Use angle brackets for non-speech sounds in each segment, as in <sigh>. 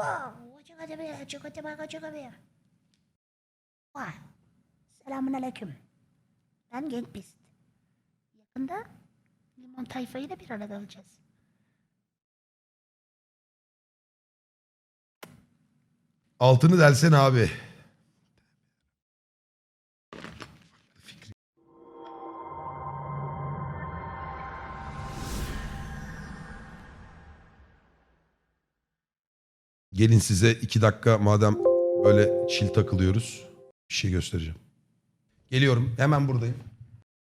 Wow, çık hadi be, çık hadi bak, çık be. Vay, selamun aleyküm. Ben Genk Beast. Yakında limon tayfayla bir arada olacağız. Altını delsen abi. Gelin size iki dakika madem böyle çil takılıyoruz. Bir şey göstereceğim. Geliyorum hemen buradayım.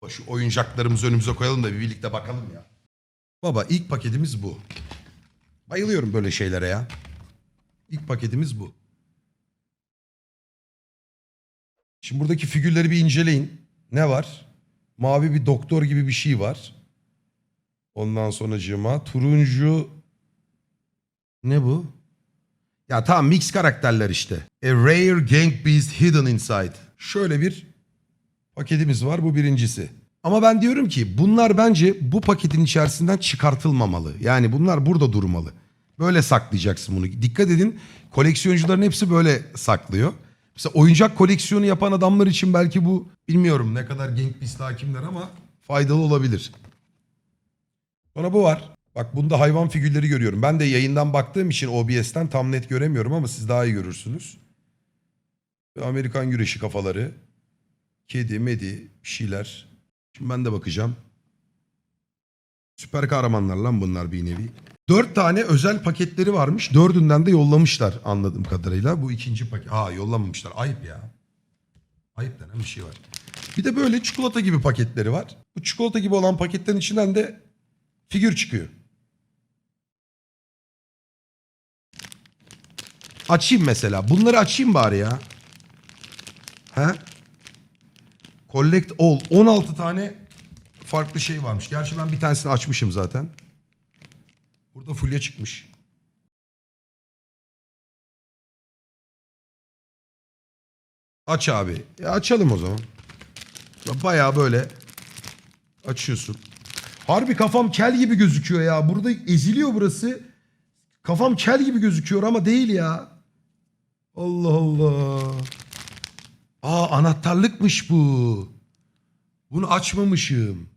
Şu oyuncaklarımızı önümüze koyalım da bir birlikte bakalım ya. Baba ilk paketimiz bu. Bayılıyorum böyle şeylere ya. İlk paketimiz bu. Şimdi buradaki figürleri bir inceleyin. Ne var? Mavi bir doktor gibi bir şey var. Ondan sonracığıma turuncu ne bu? Ya tamam mix karakterler işte. A rare gang beast hidden inside. Şöyle bir paketimiz var bu birincisi. Ama ben diyorum ki bunlar bence bu paketin içerisinden çıkartılmamalı. Yani bunlar burada durmalı. Böyle saklayacaksın bunu. Dikkat edin koleksiyoncuların hepsi böyle saklıyor. Mesela oyuncak koleksiyonu yapan adamlar için belki bu bilmiyorum ne kadar Gang Beast hakimler ama faydalı olabilir. Sonra bu var. Bak bunda hayvan figürleri görüyorum. Ben de yayından baktığım için OBS'ten tam net göremiyorum ama siz daha iyi görürsünüz. Amerikan güreşi kafaları. Kedi, medi, bir şeyler. Şimdi ben de bakacağım. Süper kahramanlar lan bunlar bir nevi. Dört tane özel paketleri varmış. Dördünden de yollamışlar anladığım kadarıyla. Bu ikinci paket. Aa yollamamışlar. Ayıp ya. Ayıp denen bir şey var. Bir de böyle çikolata gibi paketleri var. Bu çikolata gibi olan paketlerin içinden de figür çıkıyor. Açayım mesela. Bunları açayım bari ya. He? Collect all. 16 tane farklı şey varmış. Gerçi ben bir tanesini açmışım zaten. Burada fulya çıkmış. Aç abi. E açalım o zaman. Baya böyle açıyorsun. Harbi kafam kel gibi gözüküyor ya. Burada eziliyor burası. Kafam kel gibi gözüküyor ama değil ya. Allah Allah. Aa anahtarlıkmış bu. Bunu açmamışım.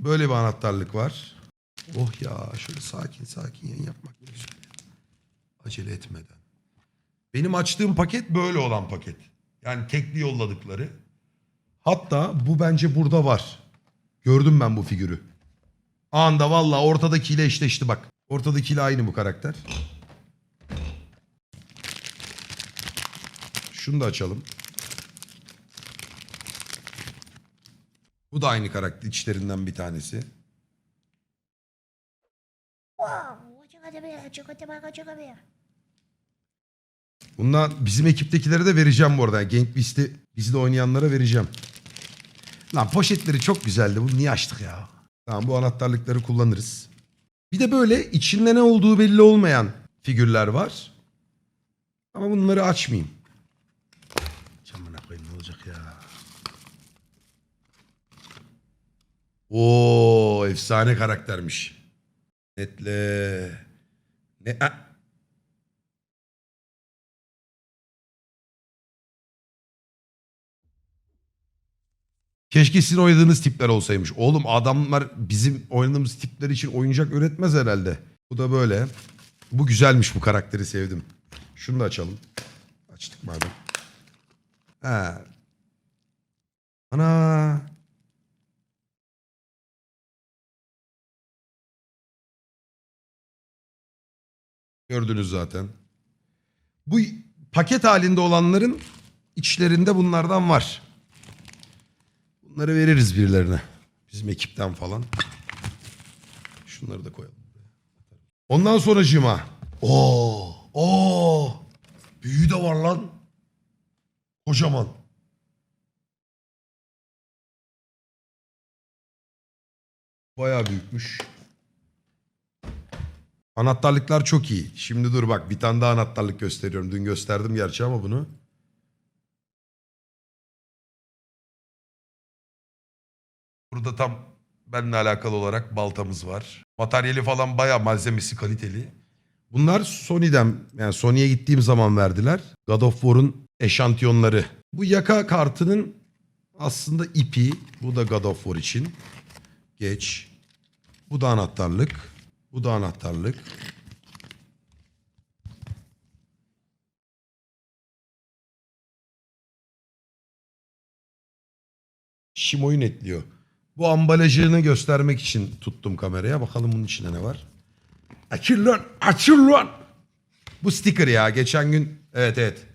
Böyle bir anahtarlık var. Oh ya şöyle sakin sakin yayın yapmak ne. Acele etmeden. Benim açtığım paket böyle olan paket. Yani tekli yolladıkları. Hatta bu bence burada var. Gördüm ben bu figürü. Anda valla ortadakiyle eşleşti bak. Ortadakiyle aynı bu karakter. Şunu da açalım. Bu da aynı karakter içlerinden bir tanesi. Bundan bizim ekiptekilere de vereceğim bu arada. Yani Genk Beast'i bizde oynayanlara vereceğim. Lan poşetleri çok güzeldi. Bunu niye açtık ya? Tamam bu anahtarlıkları kullanırız. Bir de böyle içinde ne olduğu belli olmayan figürler var. Ama bunları açmayayım. Camına koyayım ne olacak ya? Oo efsane karaktermiş. Netle. Ne? a- Keşke sizin oynadığınız tipler olsaymış. Oğlum adamlar bizim oynadığımız tipler için oyuncak üretmez herhalde. Bu da böyle. Bu güzelmiş bu karakteri sevdim. Şunu da açalım. Açtık madem. Ha. Ana. Gördünüz zaten. Bu paket halinde olanların içlerinde bunlardan var. Bunları veririz birilerine. Bizim ekipten falan. Şunları da koyalım. Ondan sonracığıma. Oo, oo. Büyüğü de var lan. Kocaman. Bayağı büyükmüş. Anahtarlıklar çok iyi. Şimdi dur bak bir tane daha anahtarlık gösteriyorum. Dün gösterdim gerçi ama bunu. Burada tam benimle alakalı olarak baltamız var. Materyali falan bayağı malzemesi kaliteli. Bunlar Sony'den yani Sony'ye gittiğim zaman verdiler. God of War'un eşantiyonları. Bu yaka kartının aslında ipi. Bu da God of War için. Geç. Bu da anahtarlık. Bu da anahtarlık. Şimo'yu netliyor. Bu ambalajını göstermek için tuttum kameraya. Bakalım bunun içinde ne var. Açıl lan! Açıl lan! Bu sticker ya. Geçen gün... Evet evet.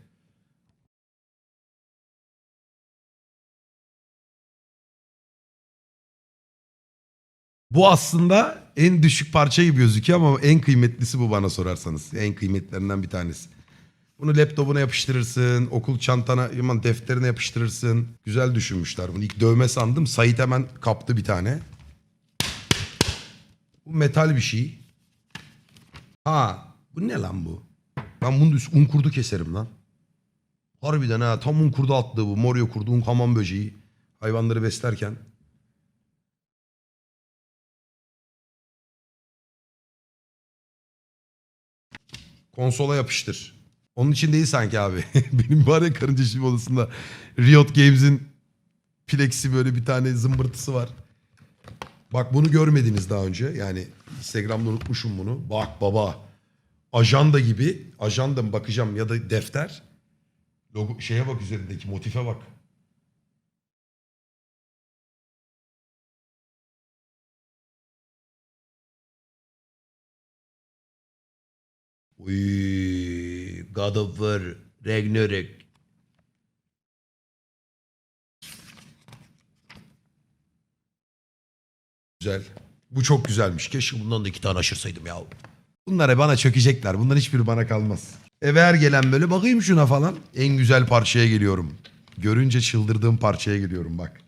Bu aslında en düşük parça gibi gözüküyor ama en kıymetlisi bu bana sorarsanız. En kıymetlerinden bir tanesi. Bunu laptopuna yapıştırırsın, okul çantana, aman defterine yapıştırırsın. Güzel düşünmüşler bunu. İlk dövme sandım. Sait hemen kaptı bir tane. Bu metal bir şey. Ha, bu ne lan bu? Ben bunun üst un kurdu keserim lan. Harbiden ha tam un kurdu attığı bu. Moryo kurdu un kaman böceği. Hayvanları beslerken. Konsola yapıştır. Onun için değil sanki abi. <laughs> Benim var ya karınca şiv odasında Riot Games'in plexi böyle bir tane zımbırtısı var. Bak bunu görmediniz daha önce. Yani Instagram'da unutmuşum bunu. Bak baba. Ajanda gibi. Ajanda mı bakacağım ya da defter. Logo, şeye bak üzerindeki motife bak. Uy, God of War, Ragnarok. Güzel. Bu çok güzelmiş. Keşke bundan da iki tane aşırsaydım ya. Bunlara bana çökecekler. Bunların hiçbiri bana kalmaz. Eve her gelen böyle bakayım şuna falan. En güzel parçaya geliyorum. Görünce çıldırdığım parçaya geliyorum bak.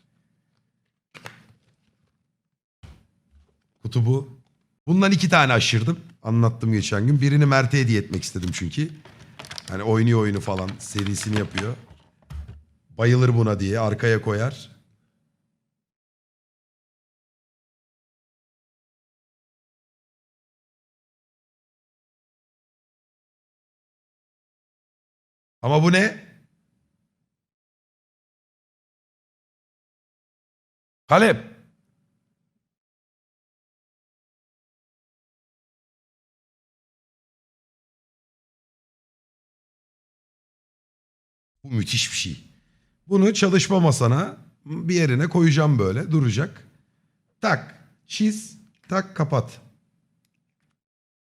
Kutu bu. Bundan iki tane aşırdım. Anlattım geçen gün. Birini Mert'e hediye etmek istedim çünkü. Hani oynuyor oyunu falan serisini yapıyor. Bayılır buna diye arkaya koyar. Ama bu ne? Kalem. Bu müthiş bir şey. Bunu çalışma masana bir yerine koyacağım böyle duracak. Tak çiz tak kapat.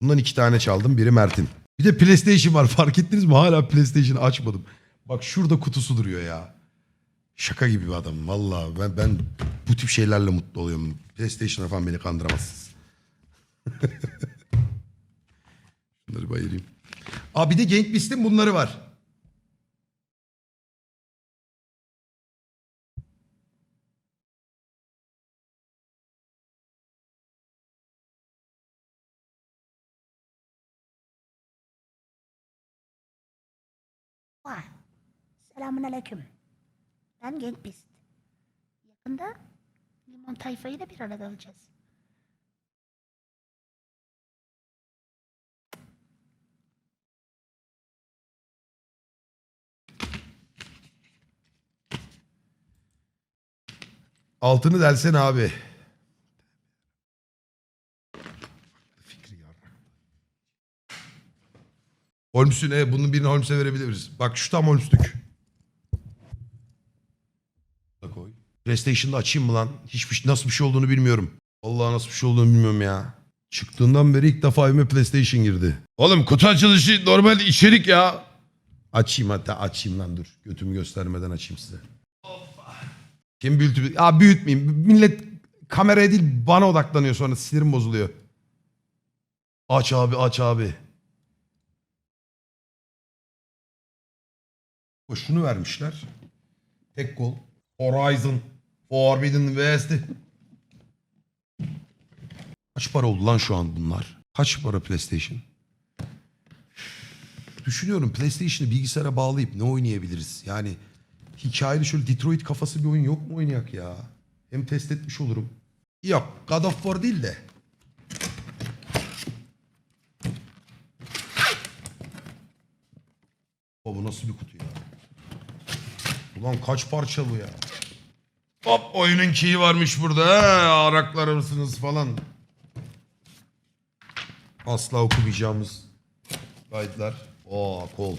Bundan iki tane çaldım biri Mert'in. Bir de PlayStation var <laughs> fark ettiniz mi? Hala PlayStation açmadım. Bak şurada kutusu duruyor ya. Şaka gibi bir adam. Vallahi ben, ben bu tip şeylerle mutlu oluyorum. PlayStation'a falan beni kandıramazsınız. <laughs> Bunları bayırayım. Aa bir de Genk Beast'in bunları var. Vay. Selamun aleyküm. Ben Genk Beast. Yakında limon tayfayı da bir arada alacağız. Altını delsen abi. Holmes'ün e, bunun birini Holmes'e verebiliriz. Bak şu tam Holmes'lük. Da koy. PlayStation'da açayım mı lan? Hiçbir şey- nasıl bir şey olduğunu bilmiyorum. Vallahi nasıl bir şey olduğunu bilmiyorum ya. Çıktığından beri ilk defa evime PlayStation girdi. Oğlum kutu açılışı normal içerik ya. Açayım hatta açayım lan dur. Götümü göstermeden açayım size. Kim büyütü? Ya büyütmeyeyim. Millet kameraya değil bana odaklanıyor sonra sinirim bozuluyor. Aç abi aç abi. Koşunu vermişler. Tek gol. Horizon. Forbidden West. Kaç para oldu lan şu an bunlar? Kaç para PlayStation? Düşünüyorum PlayStation'ı bilgisayara bağlayıp ne oynayabiliriz? Yani hikayeli şöyle Detroit kafası bir oyun yok mu oynayak ya? Hem test etmiş olurum. Yok God of War değil de. O bu nasıl bir kutu ya? Ulan kaç parça bu ya? Hop oyunun key'i varmış burada. He, araklar mısınız falan. Asla okumayacağımız guide'lar. Oo kol.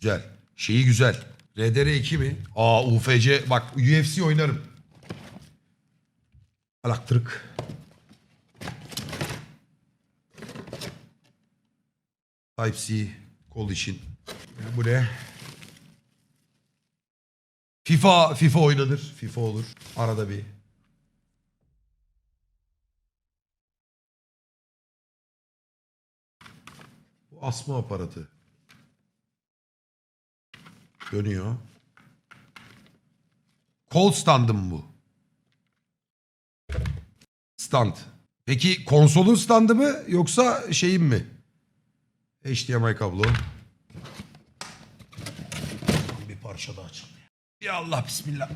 Güzel. Şeyi güzel. RDR2 mi? Aa UFC. Bak UFC oynarım. Elektrik. Type-C. Kol için. Bu ne? FIFA, FIFA oynanır. FIFA olur. Arada bir. Bu asma aparatı. Dönüyor. Kol standı mı bu? Stand. Peki konsolun standı mı yoksa şeyin mi? HDMI kablo. Bir parça daha açıldı. Ya Allah bismillah.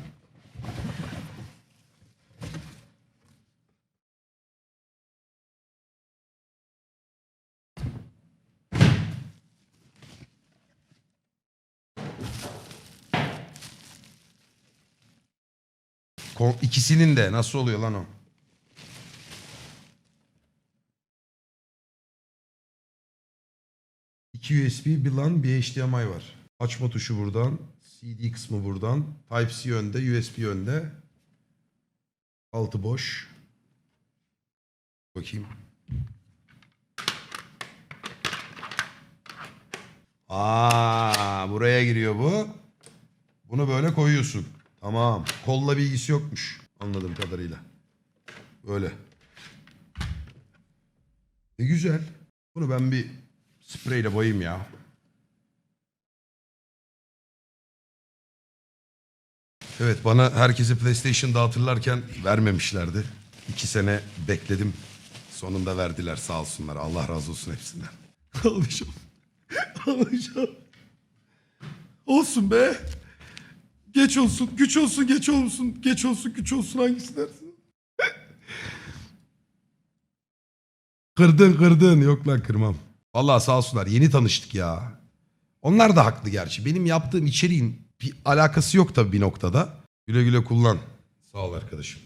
Kon- İkisinin de nasıl oluyor lan o? İki USB, bir LAN, bir HDMI var. Açma tuşu buradan. CD kısmı buradan. Type-C önde, USB önde. Altı boş. Bakayım. Aa, buraya giriyor bu. Bunu böyle koyuyorsun. Tamam. Kolla bir ilgisi yokmuş. Anladığım kadarıyla. Böyle. E güzel. Bunu ben bir spreyle boyayayım ya. Evet bana herkese PlayStation dağıtırlarken vermemişlerdi. İki sene bekledim. Sonunda verdiler sağ olsunlar. Allah razı olsun hepsinden. <laughs> Alacağım. Alacağım. Olsun be. Geç olsun, güç olsun, geç olsun, geç olsun, güç olsun hangisi dersin? <laughs> kırdın kırdın. Yok lan kırmam. Vallahi sağ olsunlar. Yeni tanıştık ya. Onlar da haklı gerçi. Benim yaptığım içeriğin bir alakası yok tabii bir noktada. Güle güle kullan. Sağ ol arkadaşım.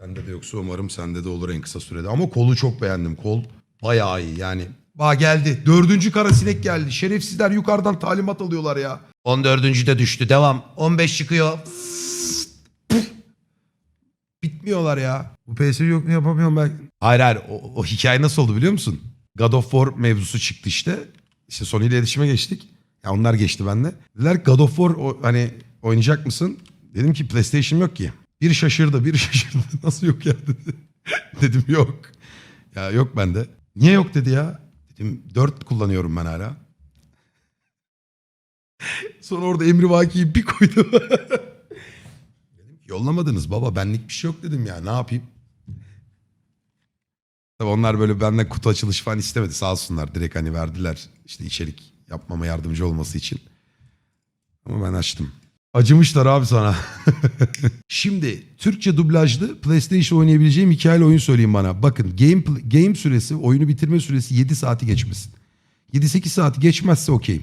Sende de yoksa umarım sende de olur en kısa sürede. Ama kolu çok beğendim. Kol bayağı iyi yani. Ba geldi. Dördüncü kara sinek geldi. Şerefsizler yukarıdan talimat alıyorlar ya. 14. de düştü. Devam. 15 çıkıyor. Bitmiyorlar ya. Bu PS yok mu yapamıyorum ben. Hayır hayır. O, o hikaye nasıl oldu biliyor musun? God of War mevzusu çıktı işte. İşte Sony ile iletişime geçtik. Ya onlar geçti bende. Dediler God of War o, hani oynayacak mısın? Dedim ki PlayStation yok ki. Bir şaşırdı, bir <laughs> şaşırdı. Nasıl yok ya dedi. <laughs> Dedim yok. Ya yok bende. Niye yok dedi ya. Dedim 4 kullanıyorum ben hala. <laughs> Sonra orada Emri Vaki'yi bir koydu. dedim yollamadınız baba benlik bir şey yok dedim ya ne yapayım. Tabii onlar böyle benden kutu açılışı falan istemedi sağ olsunlar. Direkt hani verdiler işte içerik yapmama yardımcı olması için. Ama ben açtım. Acımışlar abi sana. <laughs> Şimdi Türkçe dublajlı PlayStation oynayabileceğim hikayeli oyun söyleyeyim bana. Bakın game, game süresi, oyunu bitirme süresi 7 saati geçmesin. 7-8 saati geçmezse okeyim.